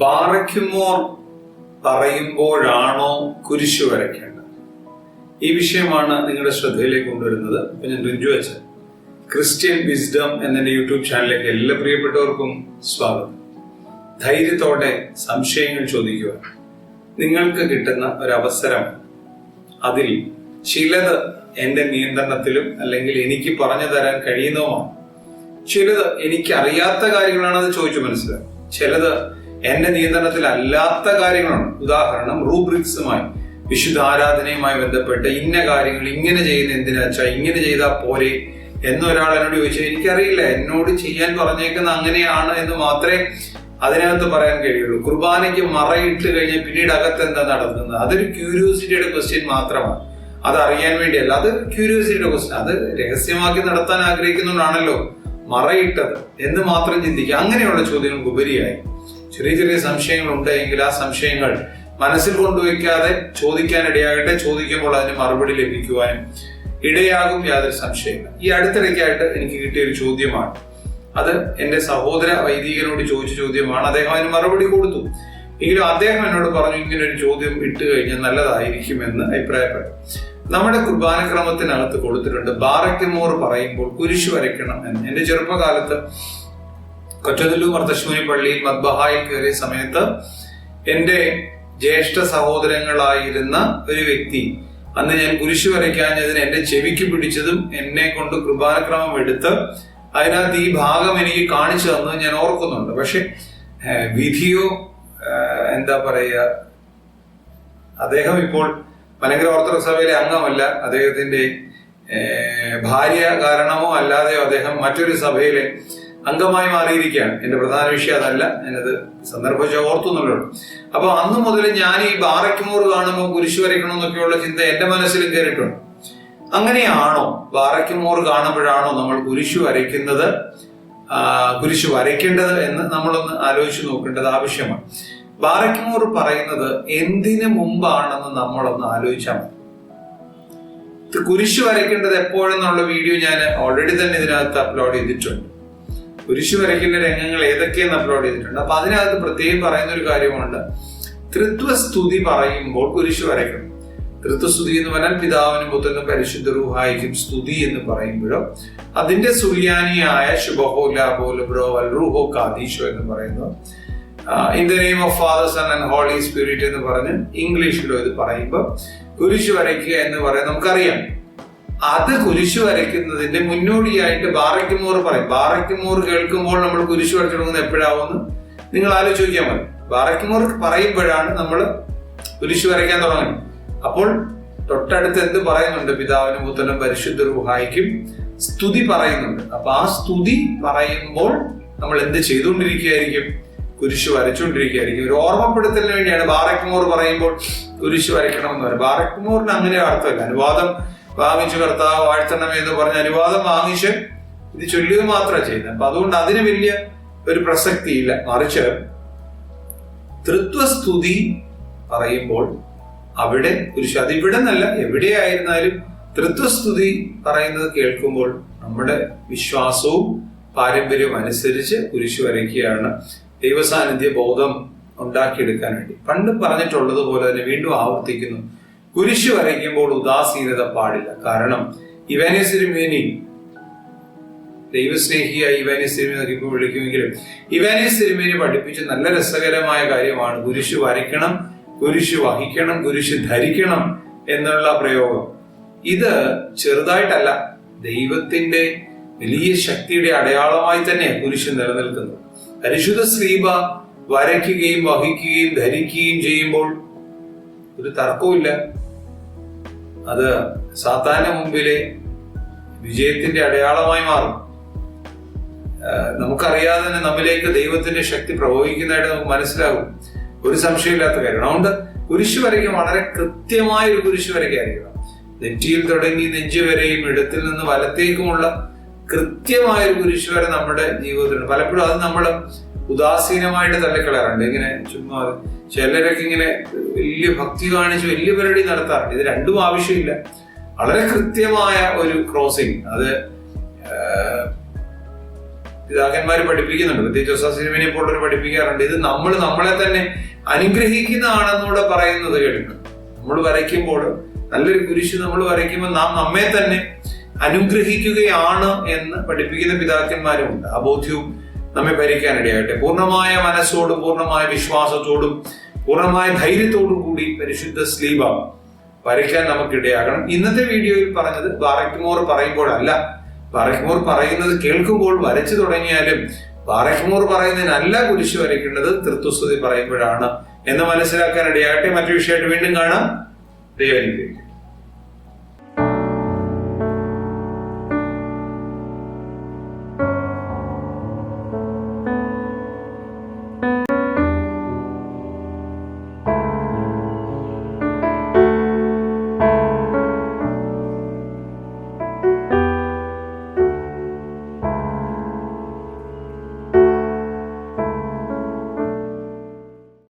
ബാറയ്ക്കുമോർ പറയുമ്പോഴാണോ കുരിശു വരയ്ക്കേണ്ടത്? ഈ വിഷയമാണ് നിങ്ങളുടെ ശ്രദ്ധയിലേക്ക് കൊണ്ടുവരുന്നത്. ഞാൻ റിഞ്ചു അച്ഛൻ ക്രിസ്ത്യൻ വിസ്ഡം എന്ന യൂട്യൂബ് ചാനലിലേക്ക് എല്ലാ പ്രിയപ്പെട്ടവർക്കും സ്വാഗതം. ധൈര്യത്തോടെ സംശയങ്ങൾ ചോദിക്കുക. നിങ്ങൾക്ക് കിട്ടുന്ന ഒരവസരം അതിൽ ചിലത് എന്റെ നിയന്ത്രണത്തിലും അല്ലെങ്കിൽ എനിക്ക് പറഞ്ഞു തരാൻ കഴിയുന്നതുമാണ്. ചിലത് എനിക്കറിയാത്ത കാര്യങ്ങളാണ് അത് ചോദിച്ചു മനസ്സിലാക്കുക. ചിലത് എന്റെ നിയന്ത്രണത്തിൽ അല്ലാത്ത കാര്യങ്ങളാണ് ഉദാഹരണം റൂബ്രിക്സുമായി വിശുദ്ധ ആരാധനയുമായി ബന്ധപ്പെട്ട് ഇന്ന കാര്യങ്ങൾ ഇങ്ങനെ ചെയ്യുന്ന എന്തിനാ വെച്ചാൽ ഇങ്ങനെ ചെയ്താൽ പോരെ എന്നൊരാൾ എന്നോട് ചോദിച്ചാൽ എനിക്കറിയില്ല എന്നോട് ചെയ്യാൻ പറഞ്ഞേക്കുന്ന അങ്ങനെയാണ് എന്ന് മാത്രമേ അതിനകത്ത് പറയാൻ കഴിയുള്ളൂ. കുർബാനയ്ക്ക് മറയിട്ട് കഴിഞ്ഞ് പിന്നീട് അകത്ത് എന്താ നടക്കുന്നത് അതൊരു ക്യൂരിയോസിറ്റിയുടെ ക്വസ്റ്റ്യൻ മാത്രമാണ്. അത് അറിയാൻ വേണ്ടിയല്ല അത് ക്യൂരിയോസിറ്റിയുടെ ക്വസ്റ്റ്യൻ. അത് രഹസ്യമാക്കി നടത്താൻ ആഗ്രഹിക്കുന്നുണ്ടാണല്ലോ മറയിട്ടത് എന്ന് മാത്രം ചിന്തിക്കുക. അങ്ങനെയുള്ള ചോദ്യങ്ങൾക്ക് ഉപരിയായി ചെറിയ ചെറിയ സംശയങ്ങൾ ഉണ്ടെങ്കിൽ ആ സംശയങ്ങൾ മനസ്സിൽ കൊണ്ടുവയ്ക്കാതെ ചോദിക്കാൻ ഇടയാകട്ടെ. ചോദിക്കുമ്പോൾ അതിന് മറുപടി ലഭിക്കുവാനും ഇടയാകും യാതൊരു സംശയമില്ല ഈ അടുത്തിടയ്ക്കായിട്ട് എനിക്ക് കിട്ടിയ ഒരു ചോദ്യമാണ്. അത് എന്റെ സഹോദര വൈദികനോട് ചോദിച്ച ചോദ്യമാണ്. അദ്ദേഹം അതിന് മറുപടി കൊടുത്തു. എങ്കിലും അദ്ദേഹം എന്നോട് പറഞ്ഞു ഇങ്ങനെ ഒരു ചോദ്യം ഇട്ട് കഴിഞ്ഞാൽ നല്ലതായിരിക്കുമെന്ന് അഭിപ്രായപ്പെട്ടു. നമ്മുടെ കുർബാനക്രമത്തിനകത്ത് കൊടുത്തിട്ടുണ്ട് ബാറയ്ക്കുമോർ പറയുമ്പോൾ കുരിശു വരയ്ക്കണം എന്ന്. എന്റെ ചെറുപ്പകാലത്ത് കൊറ്റതുല്ലൂർ മർത്തശ്ശൂരി പള്ളിയിൽ മദ്ബഹായിൽ കയറിയ സമയത്ത് എന്റെ ജ്യേഷ്ഠ സഹോദരങ്ങളായിരുന്ന ഒരു വ്യക്തി അന്ന് ഞാൻ കുരിശു വരയ്ക്കാഞ്ഞതിന് എന്റെ ചെവിക്ക് പിടിച്ചതും എന്നെ കൊണ്ട് കൃപാനക്രമം എടുത്ത് അതിനകത്ത് ഈ ഭാഗം എനിക്ക് കാണിച്ചു തന്നത് ഞാൻ ഓർക്കുന്നുണ്ട്. പക്ഷെ വിധിയോ എന്താ പറയുക അദ്ദേഹം ഇപ്പോൾ മലങ്കര ഓർത്തഡോക്സ് സഭയിലെ അംഗമല്ല. അദ്ദേഹത്തിന്റെ ഭാര്യ കാരണമോ അല്ലാതെയോ അദ്ദേഹം മറ്റൊരു സഭയിലെ അംഗമായി മാറിയിരിക്കുകയാണ്. എന്റെ പ്രധാന വിഷയം അതല്ല. ഞാനത് സന്ദർഭിച്ച് ഓർത്തുന്നുള്ളൂ. അപ്പൊ അന്ന് മുതൽ ഞാൻ ഈ ബാറയ്ക്കുമോർ കാണുമ്പോൾ കുരിശു വരയ്ക്കണം എന്നൊക്കെയുള്ള ചിന്ത എന്റെ മനസ്സിലും കയറിയിട്ടുണ്ട്. അങ്ങനെയാണോ ബാറയ്ക്കുമോർ കാണുമ്പോഴാണോ നമ്മൾ കുരിശു വരയ്ക്കുന്നത്? കുരിശു വരയ്ക്കേണ്ടത് എന്ന് നമ്മളൊന്ന് ആലോചിച്ച് നോക്കേണ്ടത് ആവശ്യമാണ്. ബാറയ്ക്കുമോർ പറയുന്നത് എന്തിനു മുമ്പാണെന്ന് നമ്മളൊന്ന് ആലോചിച്ചാൽ മതി. കുരിശു വരയ്ക്കേണ്ടത് എപ്പോഴെന്നുള്ള വീഡിയോ ഞാൻ ഓൾറെഡി തന്നെ ഇതിനകത്ത് അപ്ലോഡ് ചെയ്തിട്ടുണ്ട്. കുരിശു വരയ്ക്കുന്ന രംഗങ്ങൾ ഏതൊക്കെയെന്ന് അപ്ലോഡ് ചെയ്തിട്ടുണ്ട്. അപ്പൊ അതിനകത്ത് പ്രത്യേകം പറയുന്ന ഒരു കാര്യമുണ്ട്. ത്രിത്വസ്തുതി പറയുമ്പോൾ കുരിശു വരയ്ക്കണം ത്രിത്വസ്തുതി എന്ന് പറഞ്ഞാൽ പിതാവിനും പുത്രനും പരിശുദ്ധ റൂഹായിക്കും സ്തുതി എന്ന് പറയുമ്പോഴോ അതിന്റെ സുറിയാനിയായ ശുഭഹോ ലാഭോ ലബ്രോ വൽറൂഹോ കാദീശോ എന്ന് പറയുന്നു. In the name of father son and holy spirit എന്ന് പറഞ്ഞ് ഇംഗ്ലീഷിലോ ഇത് പറയുമ്പോൾ കുരിശു വരയ്ക്കുക എന്ന് പറയാൻ നമുക്കറിയാം. അത് കുരിശു വരയ്ക്കുന്നതിന്റെ മുന്നോടിയായിട്ട് ബാറയ്ക്കുമോർ പറയും. ബാറയ്ക്കുമോർ കേൾക്കുമ്പോൾ നമ്മൾ കുരിശു വരച്ചു തുടങ്ങുന്നത് എപ്പോഴാവുമെന്ന് നിങ്ങൾ ആലോചിച്ച് മതി ബാറയ്ക്കുമോർ പറയുമ്പോഴാണ് നമ്മൾ കുരിശു വരയ്ക്കാൻ തുടങ്ങുന്നത്. അപ്പോൾ തൊട്ടടുത്ത് എന്ത് പറയുന്നുണ്ട്? പിതാവിനും പുത്രനും പരിശുദ്ധ റുഹായിക്കും സ്തുതി പറയുന്നുണ്ട്. അപ്പൊ ആ സ്തുതി പറയുമ്പോൾ നമ്മൾ എന്ത് ചെയ്തുകൊണ്ടിരിക്കുകയായിരിക്കും? കുരിശു വരച്ചുകൊണ്ടിരിക്കുകയായിരിക്കും. ഒരു ഓർമ്മപ്പെടുത്തലിന് വേണ്ടിയാണ് ബാറക്കുമോർ പറയുമ്പോൾ കുരിശു വരയ്ക്കണമെന്ന് പറയും ബാറക്കുമോറിന് അങ്ങനെ അർത്ഥമില്ല. അനുവാദം വാങ്ങിച്ചു കർത്താവ് വാഴ്ത്തണമേ എന്ന് പറഞ്ഞ് അനുവാദം വാങ്ങിച്ച് ഇത് ചൊല്ലുക മാത്രമാണ് ചെയ്യുന്നത്. അപ്പൊ അതുകൊണ്ട് അതിന് വലിയ ഒരു പ്രസക്തിയില്ല. മറിച്ച് തൃത്വസ്തുതി പറയുമ്പോൾ അവിടെ ഒരു അതിവിടെ നിന്നല്ല എവിടെയായിരുന്നാലും തൃത്വസ്തുതി പറയുന്നത് കേൾക്കുമ്പോൾ നമ്മുടെ വിശ്വാസവും പാരമ്പര്യവും അനുസരിച്ച് കുരിശു വരയ്ക്കുകയാണ് ദൈവസാന്നിധ്യ ബോധം ഉണ്ടാക്കിയെടുക്കാൻ വേണ്ടി. പണ്ട് പറഞ്ഞിട്ടുള്ളത് പോലെ തന്നെ വീണ്ടും ആവർത്തിക്കുന്നു. കുരിശു വരയ്ക്കുമ്പോൾ ഉദാസീനത പാടില്ല. കാരണം ഇവാനിസിരിമേനി ദൈവസ്നേഹിയായി ഇവാനി ഇപ്പോൾ വിളിക്കുമെങ്കിലും ഇവാനി തിരുമേനി പഠിപ്പിച്ച നല്ല രസകരമായ കാര്യമാണ് കുരിശു വരയ്ക്കണം കുരിശു വഹിക്കണം കുരിശു ധരിക്കണം എന്നുള്ള പ്രയോഗം. ഇത് ചെറുതായിട്ടല്ല ദൈവത്തിന്റെ വലിയ ശക്തിയുടെ അടയാളമായി തന്നെ കുരിശ് നിലനിൽക്കുന്നു പരിശുദ്ധ സ്ലീബ വരയ്ക്കുകയും വഹിക്കുകയും ധരിക്കുകയും ചെയ്യുമ്പോൾ ഒരു തർക്കവുമില്ല. അത് സാത്താന്റെ മുമ്പിലെ വിജയത്തിന്റെ അടയാളമായി മാറും. നമുക്കറിയാതെ തന്നെ നമ്മിലേക്ക് ദൈവത്തിന്റെ ശക്തി പ്രവഹിക്കുന്നതായിട്ട് നമുക്ക് മനസ്സിലാകും. ഒരു സംശയമില്ലാത്ത കാര്യം. അതുകൊണ്ട് കുരിശു വരയ്ക്കും വളരെ കൃത്യമായ ഒരു കുരിശു വരയ്ക്കായിരിക്കണം നെറ്റിയിൽ തുടങ്ങി നെഞ്ച് വരെയും ഇടത്തിൽ നിന്ന് വലത്തേക്കുമുള്ള കൃത്യമായ ഒരു കുരിശു വര നമ്മുടെ ജീവിതത്തിലുണ്ട്. പലപ്പോഴും അത് നമ്മൾ ഉദാസീനമായിട്ട് തള്ളിക്കളയാറുണ്ട്. ഇങ്ങനെ ചുമ്മാ ചിലരൊക്കെ ഇങ്ങനെ വലിയ ഭക്തി കാണിച്ച് വലിയ പരിപാടി നടത്താറുണ്ട്. ഇത് രണ്ടും ആവശ്യമില്ല. വളരെ കൃത്യമായ ഒരു ക്രോസിങ് അത് പിതാക്കന്മാർ പഠിപ്പിക്കുന്നുണ്ട്. പ്രത്യേകിച്ച് സിനിമയെ പോലുള്ളവർ പഠിപ്പിക്കാറുണ്ട്. ഇത് നമ്മൾ നമ്മളെ തന്നെ അനുഗ്രഹിക്കുന്നതാണെന്നൂടെ പറയുന്നത് കേട്ടിട്ടുണ്ട്. നമ്മൾ വരയ്ക്കുമ്പോൾ നല്ലൊരു കുരിശ് നമ്മൾ വരയ്ക്കുമ്പോൾ നാം നമ്മെ തന്നെ അനുഗ്രഹിക്കുകയാണ് എന്ന് പഠിപ്പിക്കുന്ന പിതാക്കന്മാരുമുണ്ട്. ആ ബോധ്യവും നമ്മെ ഭരിക്കാനിടയാകട്ടെ പൂർണമായ മനസ്സോടും പൂർണമായ വിശ്വാസത്തോടും പൂർണമായ ധൈര്യത്തോടും കൂടി പരിശുദ്ധ സ്ലീബ വരയ്ക്കാൻ നമുക്കിടയാകണം ഇന്നത്തെ വീഡിയോയിൽ പറഞ്ഞത് ബാറക്മോർ പറയുമ്പോഴല്ല. ബാറക്മോർ പറയുന്നത് കേൾക്കുമ്പോൾ വരച്ചു തുടങ്ങിയാലും ബാറക്മോർ പറയുന്നതിനല്ല കുരിശ് വരയ്ക്കേണ്ടത് തൃത്വസ്തുതി പറയുമ്പോഴാണ്. എന്ന് മനസ്സിലാക്കാൻ ഇടയാകട്ടെ. മറ്റു വിഷയമായിട്ട് വീണ്ടും കാണാം. ദൈവം.